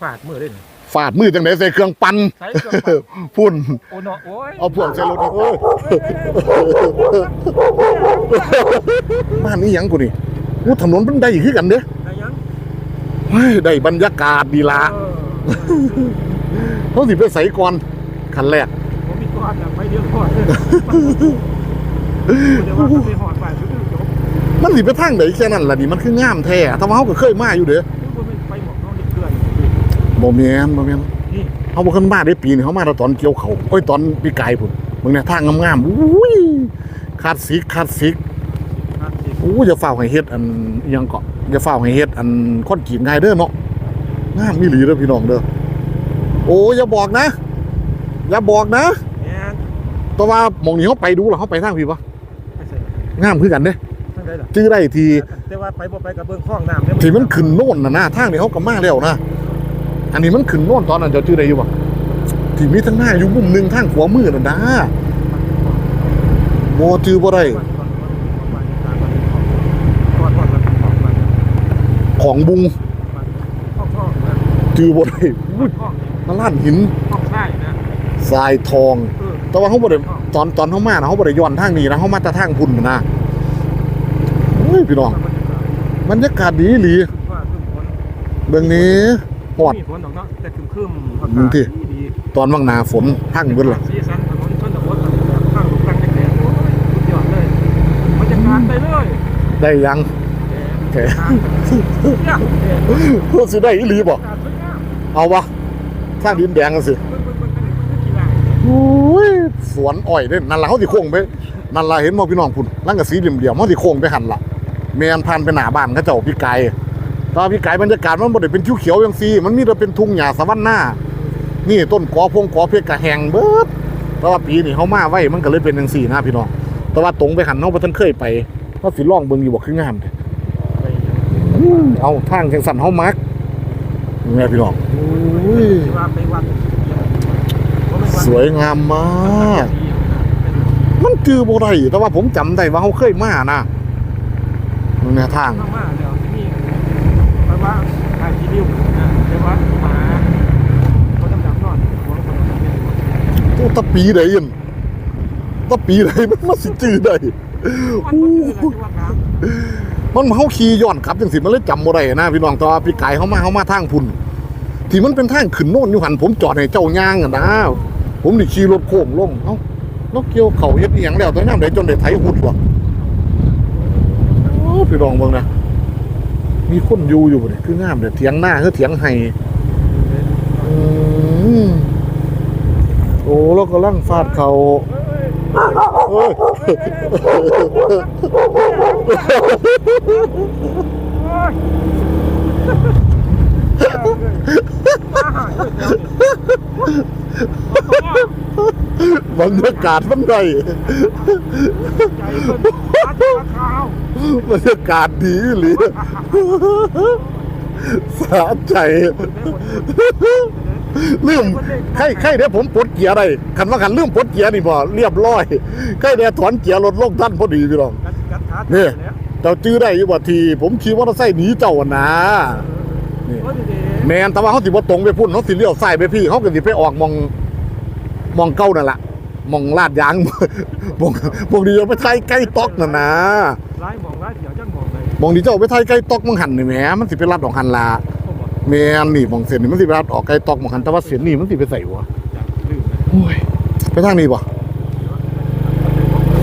ฝาดมือได้นี่ฟาดมือจังไดใส่เครื่องปั่นใช้เครื่องปั่นพุ่น โอ้เนาะโอ้ยเอาพวงใส่รถนี่โอ้ยบ้านนี้หยังกูนี่อู้ถนนมันได้คือกันเด้อได้ยังเฮ้ยได้บรรยากาศดีละเออเขาสิไปใส่ก่อนคันแรก ผมมีก้อนอะไปเดียวก่อนเดี๋ยวว่าเขาไปหอดฝ่ายชุดอื่นจบมันสิไปทางไหนแค่นั้นล่ะนี่มันคืองามแท้แต่ว่าเขาก็เคยมาอยู่เด้อ บ่แม่นบ่แม่นนี่เขาบ่ขึ้นมาได้ปีนี้เขามาแต่ตอนเกี่ยวเขาโอ้ยตอนปีกายพุ่นมึงเนี่ยทางงามๆอุ้ยคลาสสิกคลาสสิกห้าสิบอู้อย่าเฝ้าให้เฮ็ดอันอิหยังเกาะอย่าเฝ้าให้เฮ็ดอันคนกีดง่ายเด้อเนาะงามอีหลีเด้อพี่น้องเด้อโอ้อย่าบอกนะ อย่าบอกนะแม่นแต่ว่าหมองนี้เขาไปดูแล้วเขาไปทางพี่ปะไม่ใช่งามคือกันเด้ทั้งได้หรอจื้อได้ทีแต่ว่าไปบ่ไปกับเบื้องข้องน้ำเยที่มันขึ้นโน่นน่ะนะทางนี้เขาก็มาแล้วนะ อันนี้มันขึ้นโน่นตอนนั้นเจะจื้อได้อยู่ปะที่มีทั้งหน้าอยู่มุมหนึ่งทางขวามือน่ะนะโมจือบ่ได้ของบุงห้งจื้อบ่ได้ห้องห้องมาล้านหินทรายทอง แต่ว่าเขาบ่ได้ตอนตอนเขามานะเขาบ่ได้ย้อนทางนี้นะเขามาแต่ทางพุ่นนะเฮ้ยพี่น้องมันบรรยากาศดีหลีว่าขึ้นฝนเบื้องนี้ อดมีฝนดอกเนาะแต่คึมคึมมึงที่ดีตอนว่างหนาฝนพังเบิดล่ะสีสันถนนชนบทแบบข้างลูกกลางแดงๆโอ้ยสุดยอดเลยบรรยากาศไปเลยได้ยังแหมเนี่ยแหมเพื่อสิได้อีหลีบ่บรรยากาศสวยงามเอาวะทางดินแดงกันสิเบิ่งเบิ่งเบิ่งกันนี่คือกีฬาอุ้ยสวนอ้อยเด้นั่นล่ะเขาสิโค้งไปนั่นล่ะเห็นบ่พี่น้องพุ่นลังกะสีเหลี่ยมๆเขาสิโค้งไปหันล่ะแม่นผ่านไปหน้าบ้านเขาเจ้าพี่ไก่แตอนพี่ไก่บรรยากาศมันบ่ได้เป็นเขียวๆจังซีมันมีแต่เป็นทุ่งหญ้าสะวันนานี่ต้นกอพงกอเพชรกะแหงเบิดแต่ว่าปีนี้เขามาไว้มันก็เลยเป็นจังซี่นะพี่น้อง แต่ว่าตรงไปหันเฮาบ่ทันเคยไปเฮาสิลองเบิ่งอยู่บ่คืองามเอาทางจังสันเฮามักนี่พี่น้องสวยงามมาก มันจือบ่ได้แต่ว่าผมจำได้ว่าเขาเคยมานะนี่ทาง มากๆเดี๋ยวที่นี่แปลว่า ถ่ายทีริวนะแต่ว่าหมาเขาดำๆนอนหัวคนดำๆเนี่ยโอ้ตะปีได้ยินตะปีได้มันมาสิจือได้มันก็คืออะไรที่ว่าครับมันเฮาขี่ย้อนกลับจังสิมันเลยจำบ่ได้นะพี่น้องแต่ว่าพี่ไก่เขามาเขามาทางพุ่นที่มันเป็นทางขึ้นโน่นอยู่หันผมจอดให้เจ้าย่างอะนะผมนี่ขี่รถโค้งลงเอ้านกเกี่ยวเขาเฮ็ดอีหยังแล้วตอนนั้นได้จนได้ไถหุดวะโอ้พี่น้องเบิ่งนะ มีคนอยู่อยู่บ่นี่คืองามเด้อเถียงหน้าคือเถียงไห้อืมโอ้เรากำลังฟาดเขาเอ้ยโอ้ยมาหาเดี๋ยวเดี๋ยว บรรยากาศมันได้าจารย์ขาวบรรยากาศดีหรือสะใจลืมใครใครเดี๋ยวผมปลดเกียร์ได้คันว่าคันลืมปลดเกียร์นี่บ่เรียบร้อยใครเดี๋ยวถอนเกียร์รถลงท่านพอดีพี่น้องนี่เนี่ยเจ้าจื้อได้อยู่บ่ที ผมขี่มอเตอร์ไซค์หนีเจ้าอะนะนี่ย แมนแต่ว่าเขาสิบ่ตรงไปพุ่นเขาสิเลี้ยวซ้ายไปพี่เขาก็สิไปออกมองมองเก้านั่นล่ะมองลาดยางมองมองดีเอาไปไทยใกล้ตอกนั่นนะๆร้ายมองร้ายเดี๋ยวจังมองเลยมองดีเจ้าไปไทยใกล้ตอกมังหันนี่แหมมันสิไปลัดออกหันละผมบอกแมนนี่มองเส้นนี่มันสิไปลัดออกไกลตอกมังหันแต่ว่าเส้นนี่มันสิไปใส่หัวจังลืมเลยโอ้ยไปทางนี้บ่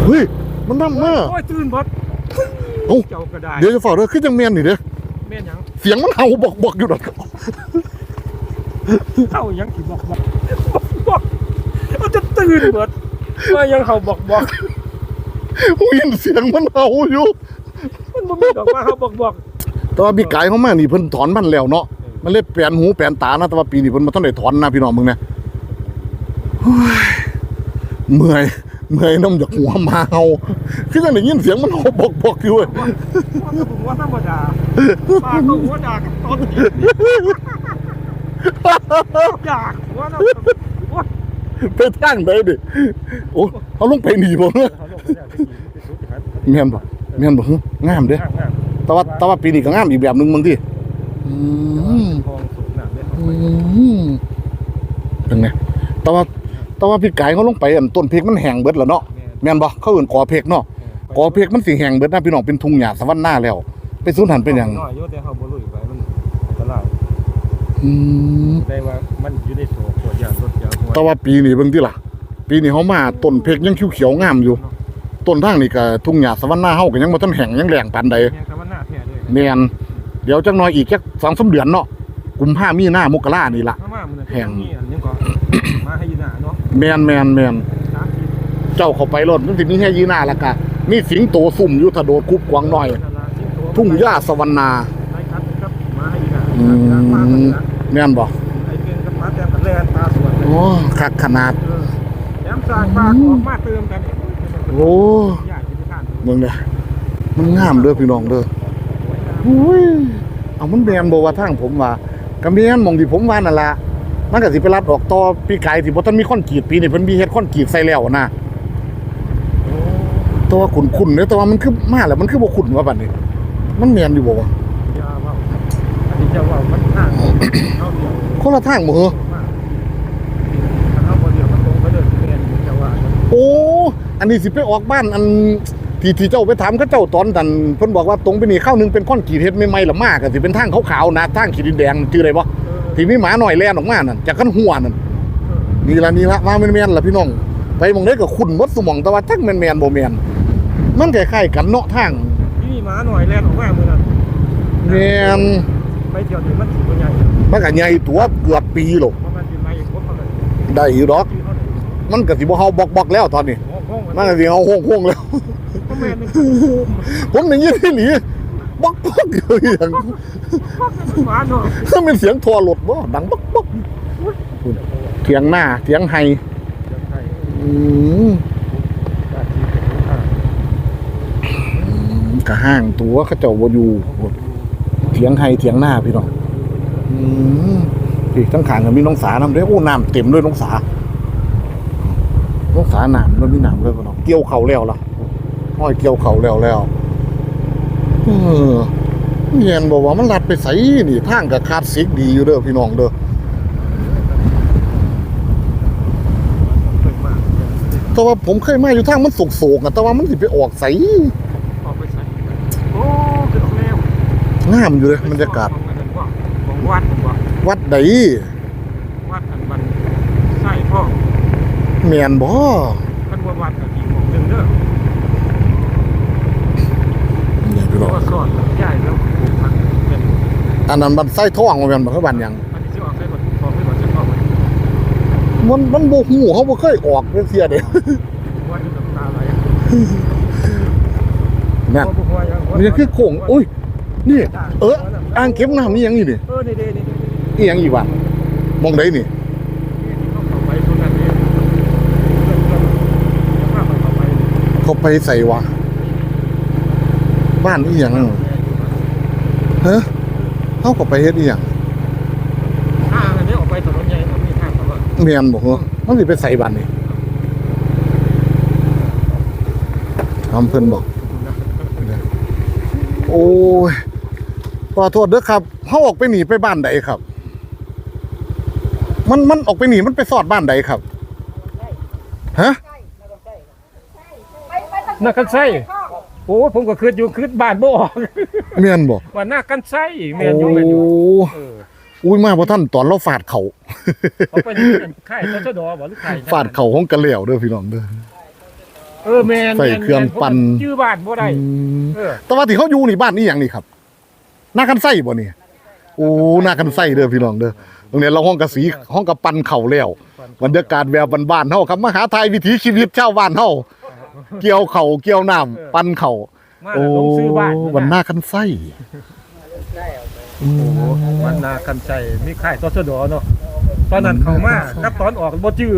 เฮ้ยมันนํมาโอ้ยตื่นบดเอ้าเจ้าก็ได้เดี๋ยวจะฝ่าเด้อคือจังแม่นนี่เด้อ แม่นหยังเสียงมันเห่าบอกบอกอยู่ดอกเข้าหยังสิบอกบอกบอกมันจะตื่นบดว่ายังเขาบอกบอกผมยินเสียงมันเห่าอยู่มันบ่มีดอกว่าเขาบอกบอกแต่ว่าพี่กายเขามานี่เพิ่นถอนมันแล้วเนาะมันเลยแปลนหูแปลนตานะแต่ว่าปีนี้เพิ่นบ่ทันได้ถอนนะพี่น้องมึงเนี่ยเฮ้ยเมื่อยเมื่อยน้ำจากหัวมาเฮาคือจังได้ยินเสียงมันเฮาบอกบอกอยู่เว้ย ว่าจะผมว่าธรรมดา ปากก็หัวด่ากับต้นอยากหัวนะโอ้ยไปทางใดดิโอ้เอาลงไปหนีบ่เนี่ยเขาลงไปแล้วไปกินไปสุดครับแม่นบ่แม่นบ่ฮึงามเด้งามงามแต่ว่าแต่ว่าปีนี้ก็งามอีกแบบหนึงมึงติอืมทองสูงหนาเลยอืมเป็นไงแต่ว่าแต่ว่าพี่ไก่เขาลงไปอันต้นเพกมันแห้งเบิดแล้วเนาะแม่นบ่เขาเอื่นกอเพกเนาะกอเพกมันสิแห้งเบิดนะพี่น้องเป็นทุ่งหญ้าสวรรค์หน้าแล้ว ไปสูนหันเป็นหยังน้อยอยู่แต่เขาบ่ลุยไปมันอันตรายอืมได้ว่ามันอยู่ในโซ่ขวดยางรถยางหัวแต่ว่าปีนี้เบิ่งติล่ะ ปีนี้เขามาต้นเพกยังเขียวๆงามอยู่ ต้นทางนี่ก็ทุ่งหญ้าสวรรค์หน้าเฮาก็ยังบ่ทันแห้งยังแรงปานใดแม่งแต่มันหน้าแท้เลยแม่นเดี๋ยวจักหน่อยอีกจัก2-3เดือนเนาะกุมภามีนามกรานี่ล่ะ มามามันแห้งนี่อันยังก็ มาให้อยู่หน้าเนาะแม่นแม่นแม่นสามสิบเจ้าเข้าไปรถมันสิมีแค่ยีหน้าและกะมีสิงโตสุ่มอยู่ถ้าโดดคุบกวางหน่อย นั่นล่ะสิงโต ทุ่งหญ้าสวรรณาไอ้ครับครับมาให้อยู่หน้าอืมาให้อยู่มหน้าแม่นบ่ไอ้เก่งกับปลาแต้มกับแลนปลาสวนเลยโอ้คักขนาดเออแถมสร้างปลาออกมาเติมกันอีกโอ้อยากกินทานเมืองเด้อมันงามเด้อพี่น้องเด้ออุ้ยเอามันแม่นบ่ว่าทางผมว่าก็แม่นหมองที่ผมว่านั่นล่ะมันก็สิไปรัดออกต่อปีไก่ที่บ่ทันมีคอนกรีตปีนี้เพิ่นมีเฮ็ดคอนกรีตใส่แล้วนะแตัวาขุ่นๆเด้อแต่ว่ามันคือมาแล้วมันคือบ่ขุ่นว่าบัดนี้ มันแม่นอยู่บ่วะยาว่าอันนี้จะว่ามันห่างเอาเดียวคนละทางบ่เหรอมากถ้าเอาคนเดียวมันตรงไปเลยเรียนจะว่าโอ้อันนี้สิไปออกบ้านอันที่ที่เจ้าไปถามเขาเจ้าตอนนั้นเพิ่นบอกว่าตรงไปนี่เข้าหนึงเป็นข้อนขีดเฮ็ดไม่ไม่ละมากอะสิเป็นทางขาวๆนะทางขีดดินแดงชื่ออะไรบ่เออที่มีหมาหน่อยแล่นออกมานั่นจากขั้นหัวนั่นเออนี่ละนี่ละว่าแม่นๆล่ะพี่น้องไปหมองได้ก็คุ้นหมดสมองแต่ว่าจักแม่นๆบ่แม่นมันคล้ายๆกันเนาะทางที่นี่ หมาหน่อยแลนออกมาเมื่อนั้นแม่นไปเที่ยวถึงมันสิบใหญ่มันก็ใหญ่ตัวเกือบปีหรอกเพราะมันเป็นไม้ครบเท่าไหร่ได้อยู่ดอกชื่อเท่าไหร่มันก็สิบ่เฮาบอกๆแล้วตอนนี้ห้องห้องมันก็สิเฮาห้องๆแล้วก็แม่นึงผมได้ยินอีหลีบอกๆอยู่อย่างหมาหน่อยถ้าเป็นเสียงทอรถบ่ดังบ๊อกบ๊อกเถียงหน้าเถียงไฮเดี๋ยวไทยอืม ตาทีเป็นผู้อ่าน กะห้างตัวเขาเจ้าบ่อยู่เถียงไฮเถียงหน้าพี่น้องอืมพี่ทั้งขางก็มีน้องสาน้ำเด้อโอ้น้ำเต็มด้วยน้องสาน้องสาน้ำแล้วมีน้ำด้วยพี่น้องเกี่ยวเข่าแล้วล่ะห้อยเกี่ยวเข่าแล้วแล้วเออเงียนบอกว่ามันลัดไปใส่นี่ทางกับคาดซิกดีอยู่เด้อพี่น้องเด้อแต่ว่าผมเคยมาอยู่ทางมันโศกๆอะแต่ว่ามันสิไปออกใส ออกไปใส่โอ้คือออกแล้ว งามอยู่เลยบรรยากาศของวัดผมว่าวัดใดวัดอันมันใส่พ่อแม่นบ่ท่านว่าวัดกับทีของหนึ่งเด้อนี่พี่น้องก็สอนใหญ่แล้วปลูกพันเป็นอันนั้นบันไส้ท่องบ่แม่นบ่คือบ้านหยังอันนี้ที่ออกได้หมดพอไม่หมดจะเข้ามามันมันบ่ฮู้เขาบ่เคยออกเสียเด้ วัดอยู่กับตาไหลนั่นนี่คือโค้งอุ้ย นี่ เอออ่างเก็บน้ำนี่ยังนี่นี่เออนี่เด้นี่อีหยังอีกวะมองใดนี่เขาเข้าไปตรงนั้นนี่ข้ามันเข้าไปเขาไปใส่วะบ้านอีหยังฮะเขาก็ไปเฮ็ดอีหยังข้าอันนี้ออกไปถนนใหญ่มันมีทางเขาว่าแม่นบ่เหรอมันสิไปใส่บ้านนี่ทำเพิ่นบอก โอ้ย ขอโทษเด้อครับเขาออกไปหนีไปบ้านใดครับ มันมันออกไปหนีมันไปสอดบ้านใดครับฮะนักกันไส้โอ้ผมก็คืดอยู่คืดบ้านบ่ออกเมียนบอกว่าหน้ากันไส้แม่นอยู่แม่นอยู่เอออุ้ยมาพอท่านตอนเราฟาดเขาเขาไปนี่ค่ายตชดบ่หรือค่ายฟาดเขาของกระเหลี่ยวเด้อพี่น้องเด้อเออแม่นใส่เครื่องปั่นชื่อบ้านบ่ได้อืมเออแต่ว่าที่เขาอยู่นี่บ้านนี่อย่างนี่ครับ หน้ากันไส้บ่นี่โอ้หน้ากันไส้เด้อพี่น้องเด้อตรงนี้เราห้องกระสีห้องกระปันเข่าแล้วบรรยากาศแบบบ้านๆเฮาครับมาหาไทยวิถีชีวิตชาวบ้านเฮาเกี่ยวเข่าเกี่ยวน้ำปันเข่ามาโอ้ลงซื้อบ้านวันหน้ากันไส้โอ้โหวันหน้ากันไส้มีค่ายตชดเนาะตอนนั้นเข้ามากับตอนออกบ่จื้อ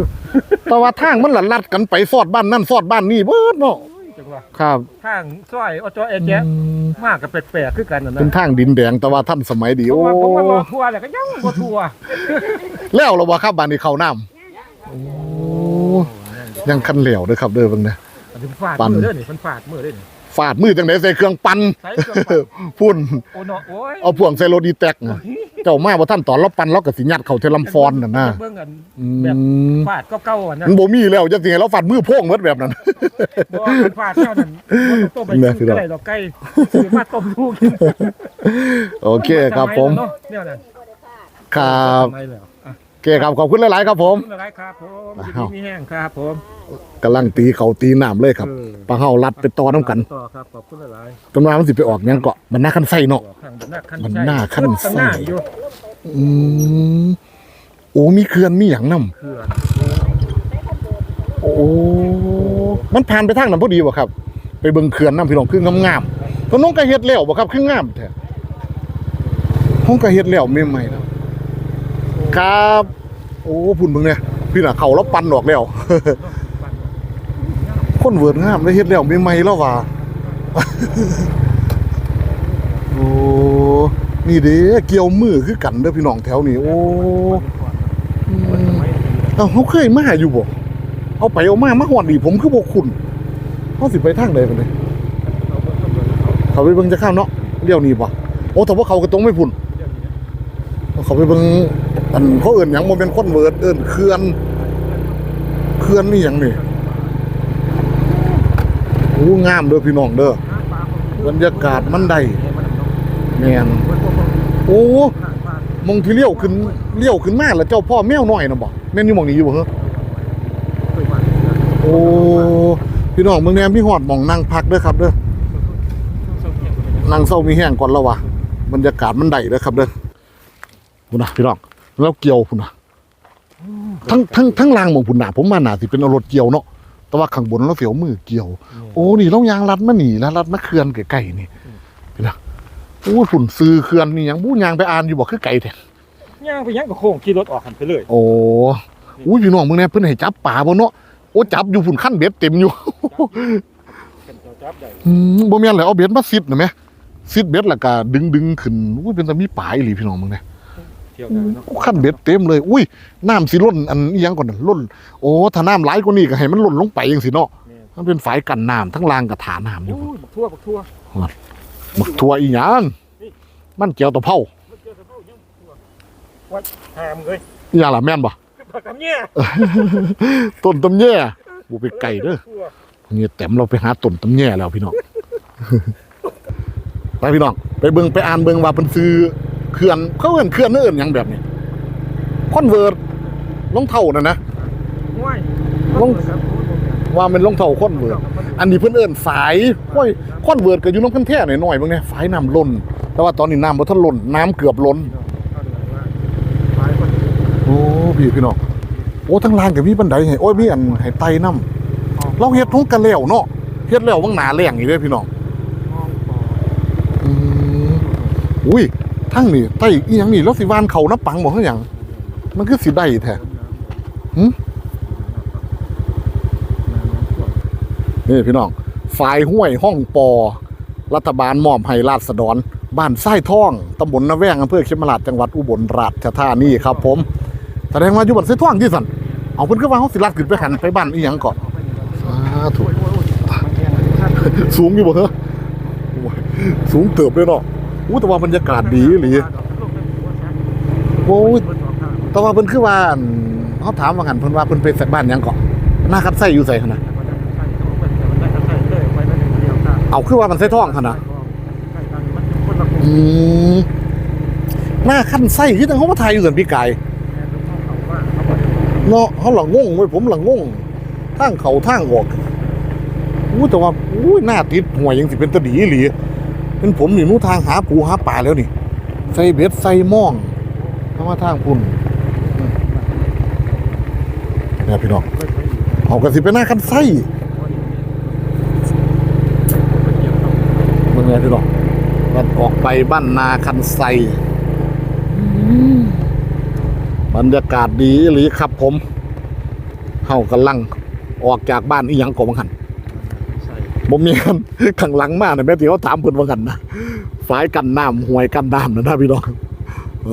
แต่ว่าทางมันละลัดกันไปสอดบ้านนั่นสอดบ้านนี่เบิดเนาะ จังว่าครับทางซอยอจอแอแจ๊ะมากกับแปลกๆคือกันน่ะนะเป็นทางดินแดงแต่ว่าท่านสมัยดีเพโอ้ราะว่าผมว่ารอทัวร์แหละก็ยังบ่ทัวร์แล้วเราบ่ครับบ้านนี้เข้าน้ำโอ้ยังคันเหลวเด้อครับเด้อเบิ่งนะอันนี้ฟาดปั่นมือเด้อนี่มันฟาดมือเด้อนี่ฟาดมือจังได๋ใส่เครื่องปั่นใส่เครื่องปั่นพุ่นโอ้เนาะโอ้ยเอาพ่วงใส่รถดีแท็กน่ะ เจ้ามาบ่ท่านตอนเราปั่นเราก็สิยัดเข้าเทลำฟอนน่ะนะเบิ่งกันอืแบบมฟาดก็เก่าอะนะมันบ่มีแล้วจังสิให้เราฟัดมือโพ่งหมดแบบนั้น บ่ว่ามันฟาดเท่านั้นบ่ต้องต้มไปเนี่ยสิกินเนาะได้ดอกไก่ซื้อมาต้มลูกกินโอเคครับผม เนาะเนี่ยนั่นครับ ทำไมแล้วอะ โอเคครับขอบคุณหลาย ๆ ครับผมขอบคุณอะไรครับผมอ้าวยินดีมีแห้งครับผมกำลังตีเขาตีน้ำเลยครับเออปลาเฮารัดไปต่อน้ำกันต่อครับขอบคุณหลายตำรามันสิไปออกหยังเกาะมันน่าคันไส้เนาะๆข้างบนหน้าขั้นมันหน้าขั้นตั้งหน้าอยู่อืมโอ้มีเขื่อนมีหยังนำเขื่อนโอ้มันผ่านไปทางนั้นพอดีบ่ครับ ไปเบิ่งเขื่อนน้ำพี่น้องคืองามๆก็น้องก็เฮ็ดแล้วบ่ครับคืองามแท้ห้องก็เฮ็ดแล้วใหม่ๆแล้ว ครับ โอ้พุ่นเบิ่งเนี่ยพี่น่ะเขาแล้วปั่นออกแล้วคนเวิร์ดงามได้เฮ็ดแล้วใหม่ๆแล้วว่ะโอ้นี่เด้เกี่ยวมือคือกันเด้อพี่น้องแถวนี้โอ้อืมเอ้าเขาเคยมาอยู่บ่เอาไปเอามามาหอดดีผมคือบ่คุณเขาสิไปทางใดไปเลยเขาไปเบิ่งจะข้ามเนาะเลี้ยวนี่บ่โอ้แต่ว่าเขาก็ตรงไม่พุ่นเขาไปเบิ่ง อันเขาเอิ้นหยังบ่เป็นคนเวิร์ดเอิ้นเขื่อนเขื่อนนี่หยังนี่โอ้งามเด้อพี่น้องเด้อบรรยากาศมันได้แม่นโอ้มองที่เลี้ยวขึ้นเลี้ยวขึ้นมาแล้วเจ้าพ่อแมวน้อยน่ะบ่แม่นอยู่มองนี้อยู่เหรอโอ้พี่น้องเมืองแนมพี่หอดมองนั่งพักเด้อครับเด้อนั่งเศร้ามีแห้งก่อนแล้ววะบรรยากาศมันได้เด้อครับเด้อพุ่นนะพี่น้อง แล้วเกี่ยวพุ่นนะทั้งทั้งทั้งรางหมองพุ่นหนาผมมาหนาสิเป็นเอารถเกี่ยวเนาะแต่ว่าข้างบนเราเสียวมือเกี่ยว โอ้นี่เรายางรัดมาหนีแล้วรัดมาเขื่อนไก่ๆนี่พี่นะโอ้ฝุ่นซื้อเขื่อนนี่ยังบู้ยางไปอ่านอยู่บอกคือไก่แท้ย่างไปย่างกับโค้งขี่รถออกหันไปเลย โอ้อุ้ยพี่น้องเมืองแนมเพิ่นให้จับป่าบ่เนาะโอ้จับอยู่ฝุ่นขั้นเบ็ดเต็มอยู่เป็นเจ้าจับใหญ่อืมบ่แม่นเลยเอาเบ็ดมาซิดน่ะแหมซิดเบ็ดแล้วก็ดึงดึงขึ้นอุ้ยเป็นตามีปลายอีหลีพี่น้องมึงเนี่ยเที่ยวกันเนาะขั้นเบ็ดเต็มเลย อุ้ยน้ำสิล้นอันอิหยังก่อนน่ะล้นโอ้ถ้าน้ำหลายกว่านี้ก็ให้มันล้นลงไปจังซี่เนาะแม่นมันเป็นฝายกันน้ำทั้งรางกับฐานน้ำอยู่โอ้ยบักทั่วบักทั่วบักทัวอีหยังมันเจียวตะเภามันเจอสะเพ้ายังทั่ววัดหามเลยอีหยังล่ะแม่นบ่บักคำเนี่ยต้นตำแย่บ่ไปไกลเด้อทั่วเนี่ยแต้มเราไปหาต้นตำแย่แล้วพี่น้อง ไปพี่น้อง ไปเบิ่งไปอ่านเบิ่งว่าเพิ่นซื้อ เขื่อนเขาเอิ้นเขื่อนเอิ้นหยังแบบนี้คอนเวิร์ตรองเท้านั่นนะห้วยลงว่ามันรองเท้าคอนเวิร์ตอันนี้เพิ่นเอิ้นฝายห้อยคอนเวิร์ตก็อยู่น้ำกันแท้หน่อยๆเบิ่งเนี่ยฝายน้ำล้น แต่ว่าตอนนี้น้ำบ่ทันล้นน้ำเกือบล้นโอ้พี่พี่น้องโอ้ทั้งลานก็มีบันไดให้โอ้ยมีอันให้ไต่น้ำเราเฮ็ดทุกกันแล้วเนาะเฮ็ดแล้ววังหนาแรงนี่เด้อพี่น้องอืมอุ้ย ทั้งนี่ไต่อีหยังนี่แล้วสิวานเขาน้ำปังบ่คือหยังมันคือสิได้แท้หึนี่พี่น้องฝ่ายห้วยห้องปอ รัฐบาลมอบให้ราษฎรบ้านไส้ท่องตำบลนาแวงอำเภอเขมราชจังหวัดอุบลราชธานีครับ ผมแสดงว่าอยู่บ้านไส้ท่องที่สันเอาเพิ่นคือว่าเฮาสิลัดขึ้นไปหันไปบ้านอีหยังก่อนสาธุสูงอยู่บ่เถอะโอ้ยสูงเติบเลยเนาะ อู้แต่ว่าบรรยากาศดีอีหลีโอ้ยแต่ว่าเพิ่นคือว่านเฮาถามว่าหันเพิ่นว่าเพิ่นไปใส่บ้านยังก่อนหน้าคัดไส้อยู่ไสหั่นน่ะเอาคือว่ามันไส้ท่องหั่นน่ะอืมหน้าขั้นไส้คือจังเขามาถ่ายอยู่สันพี่กายเนาะเขาหลังงงเว้ยผมหลังงงทางเขาทางออกอู้แต่ว่าอู้หน้าติดหัวยังสิเป็นตะดีอีหลี เป็นผมนี่นู้ทางหาปูหาปลาแล้วนี่ ใส่เบ็ดใส่ม่องเข้ามาทางพุ่นเนี่ยพี่น้องเอากระสิเป็นหน้าขั้นไส้มึงไงพี่น้องก็ออกไปบ้านนาคันไซบรรยากาศดีหรือครับผมเฮากำลังออกจากบ้านอีหยังกบังหัน บ่มีกันข้างหลังมากนะแม่ที่เขาถามเพิ่นว่ากันนะฝายกันน้ำห่วยกันน้ำนะนะพี่น้องอ